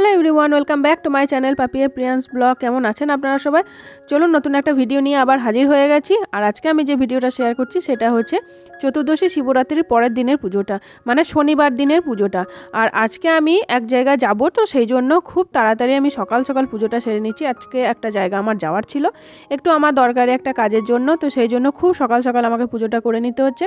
Hello everyone, welcome back to my channel Papiya Priyan's blog. কেমন আছেন আপনারা সবাই? চলুন, নতুন একটা ভিডিও নিয়ে আবার হাজির হয়ে গেছি। আর আজকে আমি যে ভিডিওটা শেয়ার করছি, সেটা হচ্ছে চতুর্দশী শিবরাত্রির পরের দিনের পুজোটা মানে শনিবার দিনের পুজোটা। আর আজকে আমি এক জায়গায় যাব, তো সেই জন্য খুব তাড়াতাড়ি আমি সকাল সকাল পুজোটা সেরে নিচ্ছি। আজকে একটা জায়গা আমার যাওয়ার ছিল, একটু আমার দরকারি একটা কাজের জন্য, তো সেই জন্য খুব সকাল সকাল আমাকে পুজোটা করে নিতে হচ্ছে।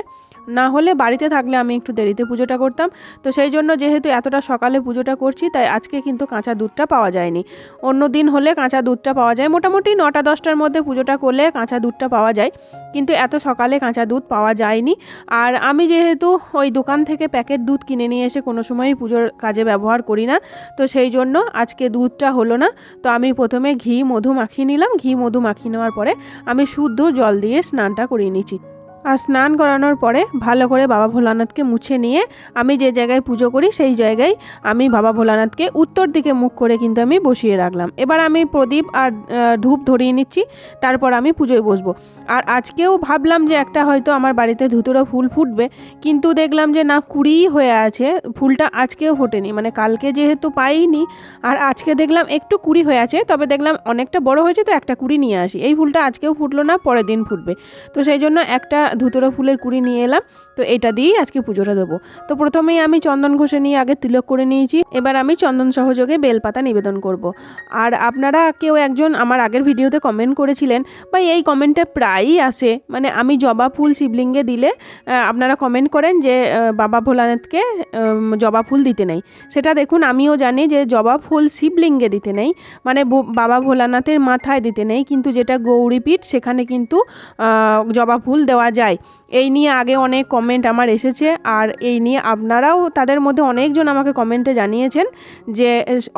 না হলে বাড়িতে থাকলে আমি একটু দেরিতে পুজোটা করতাম, তো সেই জন্য যেহেতু এতটা সকালে পুজোটা করছি, তাই আজকে কিন্তু কাঁচা দুধটা পাওয়া যায়নি। অন্য দিন হলে কাঁচা দুধটা পাওয়া যায়। মোটামুটি নটা, দশটার মধ্যে পুজোটা করলে কাঁচা দুধটা পাওয়া যায়। কিন্তু এত সকালে কাঁচা দুধ পাওয়া যায়নি। আর আমি যেহেতু ওই দোকান থেকে প্যাকেট দুধ কিনে নিয়ে এসে কোনো সময়ই পুজোর কাজে ব্যবহার করি না, তো সেই জন্য আজকে দুধটা হলো না। তো আমি প্রথমে ঘি মধু মাখিয়ে নিলাম। ঘি মধু মাখিয়ে নেওয়ার পরে আমি শুদ্ধ জল দিয়ে স্নানটা করিয়ে নিচ্ছি। আর স্নান করানোর পরে ভালো করে বাবা ভোলানাথকে মুছে নিয়ে আমি যে জায়গায় পুজো করি সেই জায়গায় আমি বাবা ভোলানাথকে উত্তর দিকে মুখ করে কিন্তু আমি বসিয়ে রাখলাম। এবার আমি প্রদীপ আর ধূপ ধরিয়ে নিচ্ছি, তারপর আমি পুজোয় বসবো। আর আজকেও ভাবলাম যে একটা হয়তো আমার বাড়িতে ধুতুরা ফুল ফুটবে, কিন্তু দেখলাম যে না, কুড়িই হয়ে আছে, ফুলটা আজকেও ফোটেনি মানে কালকে যেহেতু পাইনি, আর আজকে দেখলাম একটু কুড়ি হয়ে আছে, তবে দেখলাম অনেকটা বড় হয়েছে, তো একটা কুড়ি নিয়ে আসি। এই ফুলটা আজকেও ফুটলো না, পরের দিন ফুটবে। তো সেই জন্য একটা ধুতরা ফুলের কুড়ি নিয়ে এলাম। তো এটা দিয়েই আজকে পুজোটা দেবো। তো প্রথমেই আমি চন্দন ঘষে নিয়ে আগে তিলক করে নিয়েছি। এবার আমি চন্দন সহযোগে বেলপাতা নিবেদন করব। আর আপনারা কেউ একজন আমার আগের ভিডিওতে কমেন্ট করেছিলেন, বা এই কমেন্টটা প্রায়ই আসে। মানে আমি জবা ফুল শিবলিঙ্গে দিলে আপনারা কমেন্ট করেন যে বাবা ভোলানাথকে জবা ফুল দিতে নেই। সেটা দেখুন, আমিও জানি যে জবা ফুল শিবলিঙ্গে দিতে নেই। মানে বাবা ভোলানাথের মাথায় দিতে নেই। কিন্তু যেটা গৌরীপীঠ, সেখানে কিন্তু জবা ফুল দেওয়া যায়। এই নিয়ে আগে অনেক কমেন্ট আমার এসেছে আর এই নিয়ে আপনারাও তাদের মধ্যে অনেকজন আমাকে কমেন্টে জানিয়েছেন যে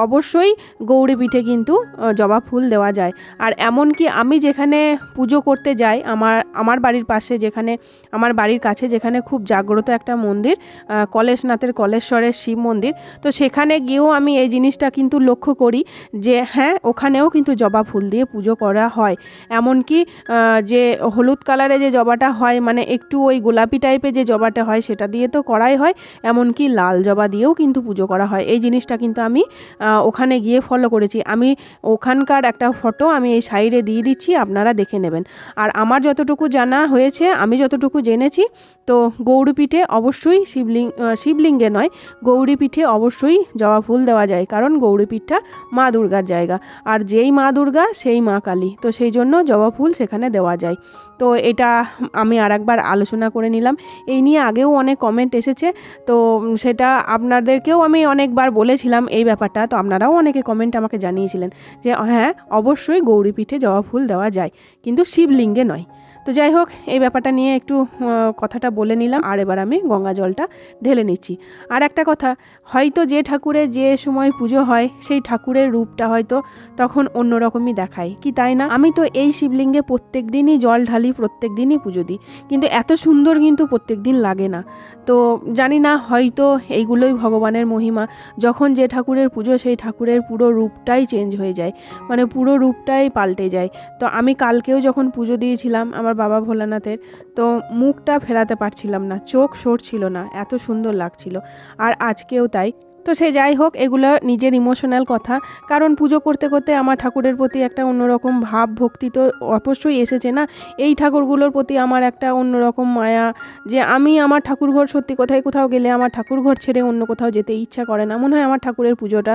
অবশ্যই গৌরী পিঠে কিন্তু জবা ফুল দেওয়া যায়। আর এমনকি আমি যেখানে পুজো করতে যাই, আমার আমার বাড়ির পাশে যেখানে, আমার বাড়ির কাছে যেখানে খুব জাগ্রত একটা মন্দির কলেশনাথের কলেশ্বরের শিব মন্দির, তো সেখানে গিয়েও আমি এই জিনিসটা কিন্তু লক্ষ্য করি যে হ্যাঁ ওখানেও কিন্তু জবা ফুল দিয়ে পুজো করা হয়। এমনকি যে হলুদ কালারে যে জবাটা হয় মানে একটু ওই গোলাপি টাইপের যে জবাটা হয় সেটা দিয়ে তো করাই হয়, এমনকি লাল জবা দিয়েও কিন্তু পুজো করা হয়। এই জিনিসটা কিন্তু আমি ওখানে গিয়ে ফলো করেছি। আমি ওখানকার একটা ফটো আমি এই সাইডে দিয়ে দিচ্ছি, আপনারা দেখে নেবেন। আর আমার যতটুকু জানা হয়েছে, আমি যতটুকু জেনেছি, তো গৌরীপীঠে অবশ্যই শিবলিঙ্গ শিবলিঙ্গে নয়, গৌরীপীঠে অবশ্যই জবা ফুল দেওয়া যায়, কারণ গৌরীপীঠটা মা দুর্গার জায়গা। আর যেই মা দুর্গা, সেই মা কালী। তো সেই জন্য জবা ফুল সেখানে দেওয়া যায়। তো এটা আমি আর একবার আলোচনা করে নিলাম। এই নিয়ে আগেও অনেক কমেন্ট এসেছে। তো সেটা আপনাদেরকেও আমি অনেকবার বলেছিলাম এই ব্যাপারটা। তো আপনারাও অনেকে কমেন্ট আমাকে জানিয়েছিলেন যে হ্যাঁ অবশ্যই গৌরীপীঠে জবা ফুল দেওয়া যায়। কিন্তু শিবলিঙ্গে নয়। তো যাই হোক, এই ব্যাপারটা নিয়ে একটু কথাটা বলে নিলাম। আর এবার আমি গঙ্গা জলটা ঢেলে নিচ্ছি। আর একটা কথা, হয়তো যে ঠাকুরের যে সময় পুজো হয়, সেই ঠাকুরের রূপটা হয়তো তখন অন্যরকমই দেখায়। কি তাই না? আমি তো এই শিবলিঙ্গে প্রত্যেক দিনই জল ঢালি প্রত্যেক দিনই পুজো দিই। কিন্তু এত সুন্দর কিন্তু প্রত্যেক দিন লাগে না। তো জানি না, হয়তো এইগুলোই ভগবানের মহিমা। যখন যে ঠাকুরের পুজো, সেই ঠাকুরের পুরো রূপটাই চেঞ্জ হয়ে যায়। মানে পুরো রূপটাই পাল্টে যায়। তো আমি কালকেও যখন পুজো দিয়েছিলাম, আমার বাবা ভোলানাথের, তো মুখটা ফেরাতে পারছিলাম না, চোখ সরছিল না, এত সুন্দর লাগছিল। আর আজকেও তাই তো সে যাই হোক, এগুলো নিজের ইমোশনাল কথা। কারণ পুজো করতে করতে আমার ঠাকুরের প্রতি একটা অন্যরকম ভাব, ভক্তি তো অবশ্যই এসেছে না? এই ঠাকুরগুলোর প্রতি আমার একটা অন্যরকম মায়া, যে আমি আমার ঠাকুরঘর সত্যি কোথায় কোথাও গেলে আমার ঠাকুরঘর ছেড়ে অন্য কোথাও যেতে ইচ্ছা করে না। মনে হয় আমার ঠাকুরের পুজোটা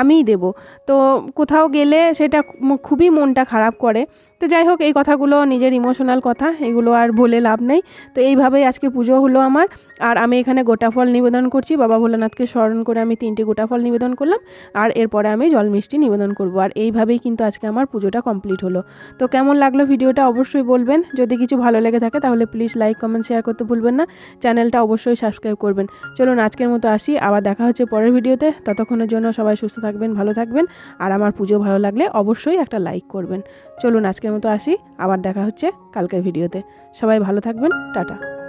আমিই দেব। তো কোথাও গেলে সেটা খুবই মনটা খারাপ করে। তো যাই হোক, এই কথাগুলো নিজের ইমোশনাল কথা, এগুলো আর বলে লাভ নেই। তো এইভাবেই আজকে পুজো হলো আমার। আর আমি এখানে গোটা ফল নিবেদন করছি। বাবা ভোলানাথকে স্মরণ করে আমি তিনটি গোটা ফল নিবেদন করলাম। আর এরপরে আমি জল মিষ্টি নিবেদন করব। আর এইভাবেই কিন্তু আজকে আমার পুজোটা কমপ্লিট হলো। তো কেমন লাগল ভিডিওটা অবশ্যই বলবেন। যদি কিছু ভালো লেগে থাকে তাহলে প্লিজ লাইক, কমেন্ট, শেয়ার করতে ভুলবেন না। চ্যানেলটা অবশ্যই সাবস্ক্রাইব করবেন। চলুন আজকের মতো আসি। আবার দেখা হচ্ছে পরের ভিডিওতে। ততক্ষণের জন্য সবাই সুস্থ থাকবেন, ভালো থাকবেন। আর আমার পুজো ভালো লাগলে অবশ্যই একটা লাইক করবেন। চলুন আজকের মতো আসি। আবার দেখা হচ্ছে কালকের ভিডিওতে। সবাই ভালো থাকবেন। টাটা।